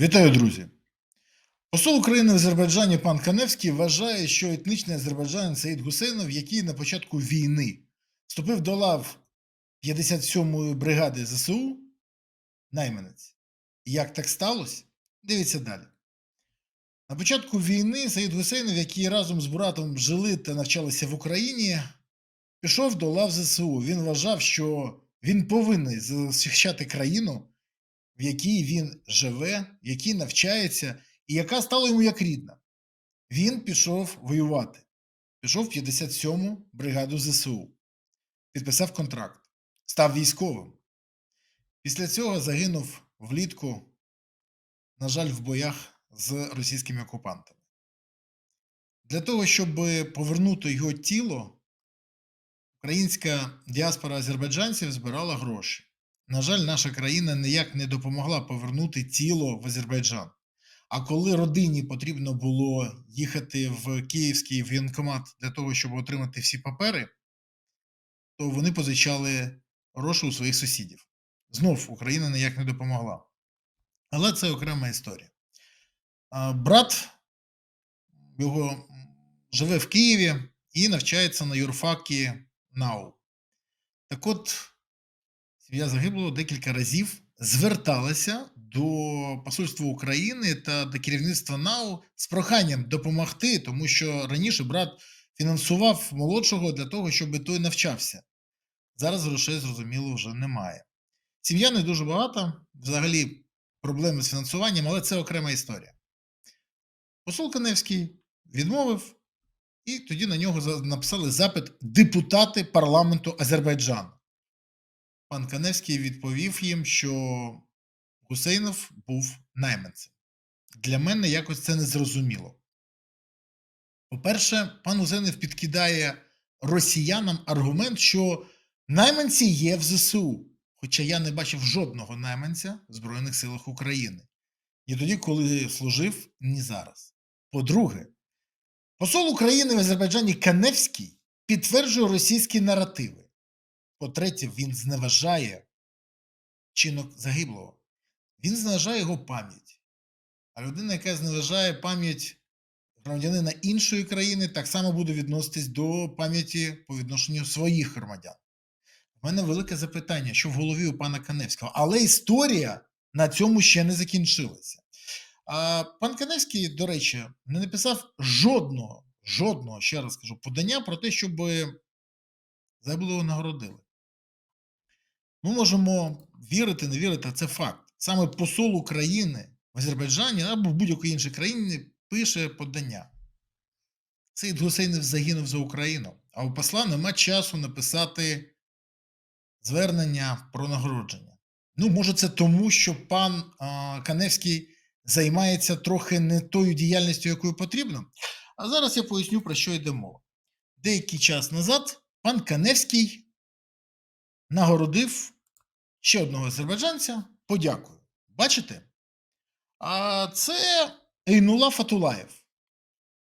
Вітаю, друзі! Посол України в Азербайджані пан Каневський вважає, що етнічний азербайджанин Саїд Гусейнов, який на початку війни вступив до лав 57-ї бригади ЗСУ, найманець. Як так сталося? Дивіться далі. На початку війни Саїд Гусейнов, який разом з братом жили та навчалися в Україні, пішов до лав ЗСУ. Він вважав, що він повинен захищати країну, в якій він живе, в якій навчається, і яка стала йому як рідна. Він пішов воювати. Пішов в 57-му бригаду ЗСУ, підписав контракт, став військовим. Після цього загинув влітку, на жаль, в боях з російськими окупантами. Для того, щоб повернути його тіло, українська діаспора азербайджанців збирала гроші. На жаль, наша країна ніяк не допомогла повернути тіло в Азербайджан. А коли родині потрібно було їхати в київський воєнкомат для того, щоб отримати всі папери, то вони позичали гроші у своїх сусідів. Знов Україна ніяк не допомогла. Але це окрема історія. Брат його живе в Києві і навчається на юрфакі НАУ. Так от, сім'я загиблого декілька разів зверталася до Посольства України та до керівництва НАУ з проханням допомогти, тому що раніше брат фінансував молодшого для того, щоб той навчався. Зараз грошей, зрозуміло, вже немає. Сім'я не дуже багата, взагалі проблеми з фінансуванням, але це окрема історія. Посол Каневський відмовив, і тоді на нього написали запит депутати парламенту Азербайджану. Пан Каневський відповів їм, що Гусейнов був найманцем. Для мене якось це не зрозуміло. По-перше, пан Гусейнов підкидає росіянам аргумент, що найманці є в ЗСУ. Хоча я не бачив жодного найманця в Збройних силах України. Ні тоді, коли служив, ні зараз. По-друге, посол України в Азербайджані Каневський підтверджує російські наративи. По-третє, він зневажає чинок загиблого. Він зневажає його пам'ять. А людина, яка зневажає пам'ять громадянина іншої країни, так само буде відноситись до пам'яті по відношенню своїх громадян. У мене велике запитання, що в голові у пана Каневського. Але історія на цьому ще не закінчилася. А пан Каневський, до речі, не написав жодного, жодного, ще раз кажу, подання про те, щоб загиблого нагородили. Ми можемо вірити, не вірити, а це факт. Саме посол України в Азербайджані або в будь-якій іншій країні пише подання. Цей Гусейнов загинув за Україну, а у посла нема часу написати звернення про нагородження. Ну, може, це тому, що пан а, Каневський займається трохи не тою діяльністю, якою потрібно. А зараз я поясню, про що йде мова. Деякий час назад пан Каневський нагородив ще одного азербайджанця подякою. Бачите? А це Ейнула Фатулаєв,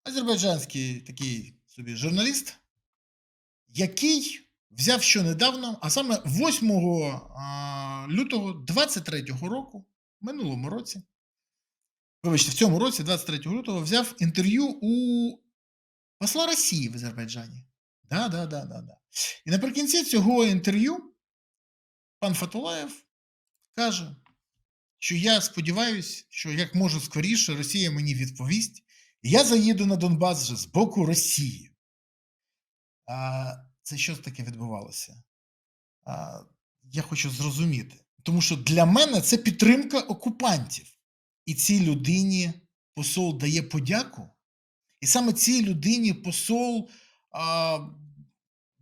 азербайджанський такий собі журналіст, який взяв щонедавно, а саме 8 лютого 23-го року, минулому році, вибачте, в цьому році, 23 лютого, взяв інтерв'ю у посла Росії в Азербайджані. Да, да, да, да, да. І наприкінці цього інтерв'ю пан Фатулаєв каже, що я сподіваюся, що як можна скоріше Росія мені відповість, і я заїду на Донбас вже з боку Росії. А це що таке відбувалося? А, я хочу зрозуміти. Тому що для мене це підтримка окупантів. І цій людині посол дає подяку. І саме цій людині посол а,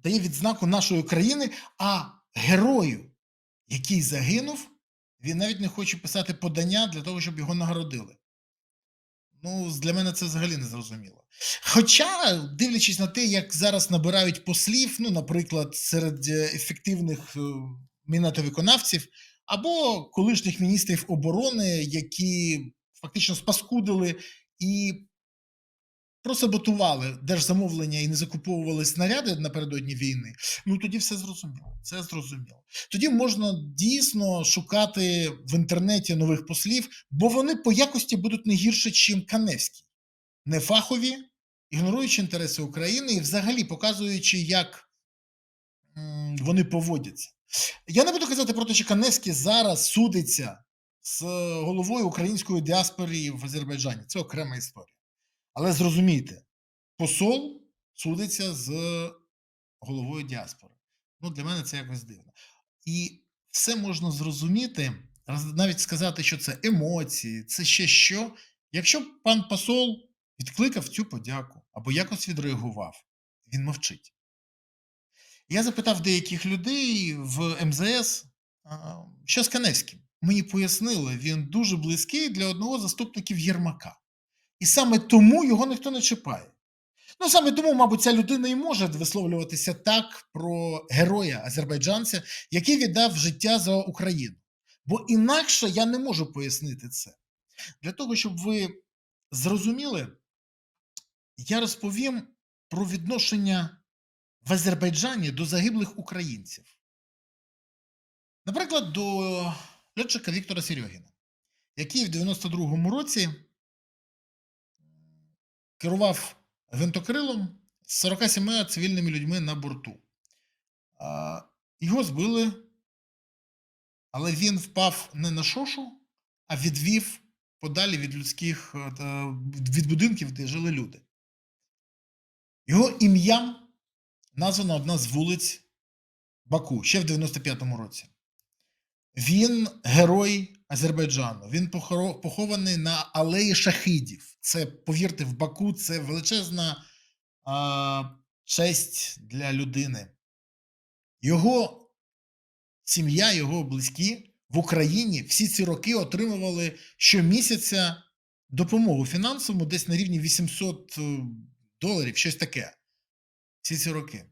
дає відзнаку нашої країни, а герою, який загинув, він навіть не хоче писати подання для того, щоб його нагородили. Ну, для мене це взагалі не зрозуміло. Хоча, дивлячись на те, як зараз набирають послів, ну, наприклад, серед е, ефективних е, мінатовиконавців, або колишніх міністрів оборони, які фактично спаскудили і просаботували держзамовлення і не закуповували снаряди напередодні війни, ну тоді все зрозуміло. Це зрозуміло. Тоді можна дійсно шукати в інтернеті нових послів, бо вони по якості будуть не гірше, ніж Каневський. Не фахові, ігноруючи інтереси України і взагалі показуючи, як вони поводяться. Я не буду казати про те, що Каневський зараз судиться з головою української діаспори в Азербайджані. Це окрема історія. Але зрозумійте, посол судиться з головою діаспори. Ну, для мене це якось дивно. І все можна зрозуміти, навіть сказати, що це емоції, це ще що. Якщо б пан посол відкликав цю подяку або якось відреагував, він мовчить. Я запитав деяких людей в МЗС, що з Каневським. Мені пояснили, він дуже близький для одного заступників Єрмака. І саме тому його ніхто не чіпає. Ну, саме тому, мабуть, ця людина і може висловлюватися так про героя азербайджанця, який віддав життя за Україну. Бо інакше я не можу пояснити це. Для того, щоб ви зрозуміли, я розповім про відношення в Азербайджані до загиблих українців. Наприклад, до льотчика Віктора Серьогіна, який в 92-му році керував гвинтокрилом з 47 цивільними людьми на борту. Його збили, але він впав не на шошу, а відвів подалі від людських е, від будинків, де жили люди. Його ім'ям названа одна з вулиць Баку ще в 95-му році. Він герой Азербайджану. Він похований на алеї шахидів. Це, повірте, в Баку це величезна а, честь для людини. Його сім'я, його близькі в Україні всі ці роки отримували щомісяця допомогу фінансову десь на рівні 800 е, доларів, щось таке. Всі ці роки.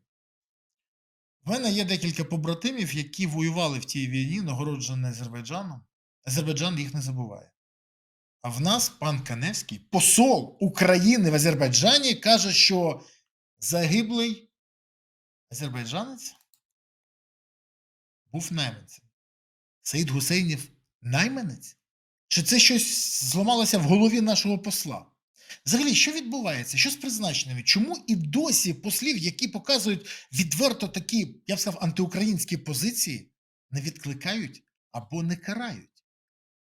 В мене є декілька побратимів, які воювали в тій війні, нагороджені Азербайджаном. Азербайджан їх не забуває. А в нас пан Каневський, посол України в Азербайджані, каже, що загиблий азербайджанець був найманцем. Саїд Гусейнів найманець? Чи це щось зламалося в голові нашого посла? Взагалі, що відбувається? Що з призначеннями? Чому і досі послів, які показують відверто такі, я б сказав, антиукраїнські позиції, не відкликають або не карають?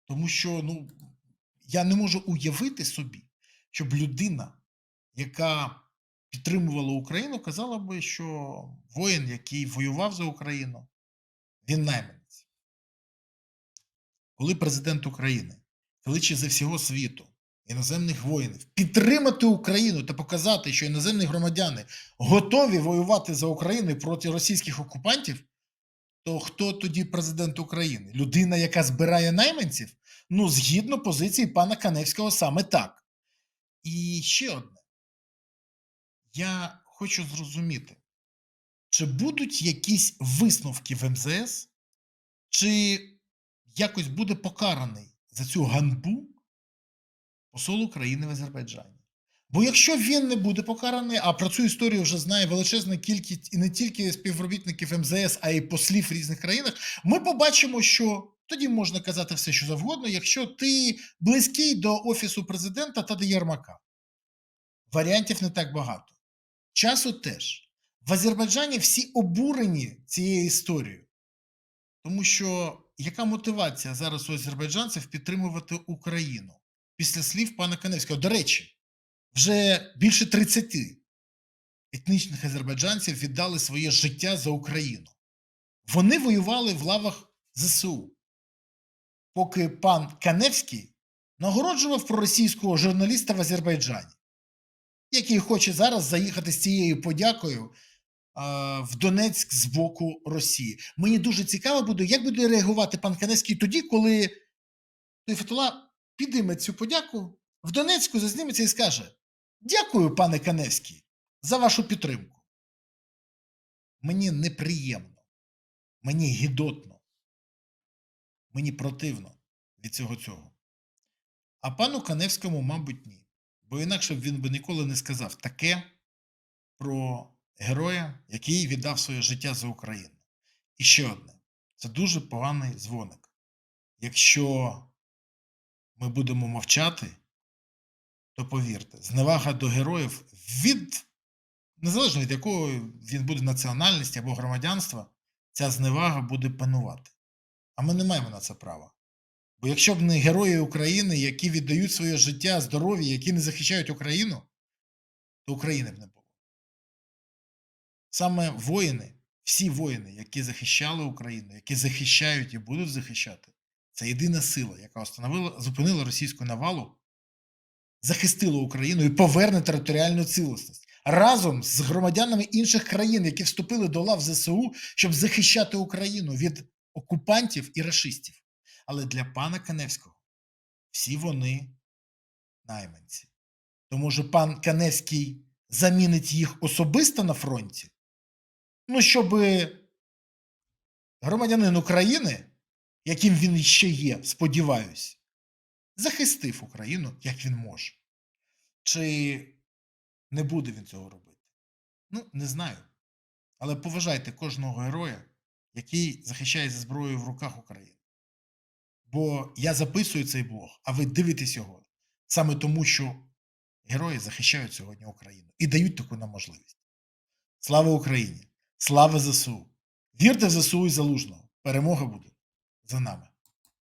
Тому що ну, я не можу уявити собі, щоб людина, яка підтримувала Україну, казала би, що воїн, який воював за Україну, він найманець. Коли президент України кличе зі всього світу іноземних воїнів підтримати Україну та показати, що іноземні громадяни готові воювати за Україну проти російських окупантів, то хто тоді президент України? Людина, яка збирає найманців? Ну, згідно позиції пана Каневського, саме так. І ще одне. Я хочу зрозуміти, чи будуть якісь висновки в МЗС, чи якось буде покараний за цю ганьбу посол України в Азербайджані. Бо якщо він не буде покараний, а про цю історію вже знає величезна кількість і не тільки співробітників МЗС, а й послів в різних країнах, ми побачимо, що тоді можна казати все, що завгодно, якщо ти близький до офісу президента та до Єрмака. Варіантів не так багато. Часу теж. В Азербайджані всі обурені цією історією. Тому що яка мотивація зараз у азербайджанців підтримувати Україну після слів пана Каневського? До речі, вже більше 30 етнічних азербайджанців віддали своє життя за Україну. Вони воювали в лавах ЗСУ, поки пан Каневський нагороджував проросійського журналіста в Азербайджані, який хоче зараз заїхати з цією подякою в Донецьк з боку Росії. Мені дуже цікаво буде, як буде реагувати пан Каневський тоді, коли той Фатула підійме цю подяку в Донецьку, зазніметься і скаже: Дякую, пане Каневський, за вашу підтримку. Мені неприємно, мені гідотно, мені противно від цього цього. А пану Каневському, мабуть, ні. Бо інакше б він би ніколи не сказав таке про героя, який віддав своє життя за Україну. І ще одне: це дуже поганий дзвоник. Якщо ми будемо мовчати, то повірте, зневага до героїв від незалежно від якого він буде національності або громадянства, ця зневага буде панувати. А ми не маємо на це права. Бо якщо б не герої України, які віддають своє життя, здоров'я, які не захищають Україну, то України б не було. Саме воїни, всі воїни, які захищали Україну, які захищають і будуть захищати, це єдина сила, яка установила, зупинила російську навалу, захистила Україну і поверне територіальну цілісність разом з громадянами інших країн, які вступили до лав ЗСУ, щоб захищати Україну від окупантів і рашистів. Але для пана Каневського всі вони найманці. То може пан Каневський замінить їх особисто на фронті? Ну, щоб громадянин України, яким він ще є, сподіваюсь, захистив Україну, як він може. Чи не буде він цього робити? Ну, не знаю. Але поважайте кожного героя, який захищає зі зброєю в руках України. Бо я записую цей блог, а ви дивитесь його саме тому, що герої захищають сьогодні Україну і дають таку нам можливість. Слава Україні! Слава ЗСУ! Вірте в ЗСУ і залужного. Перемога буде за нами.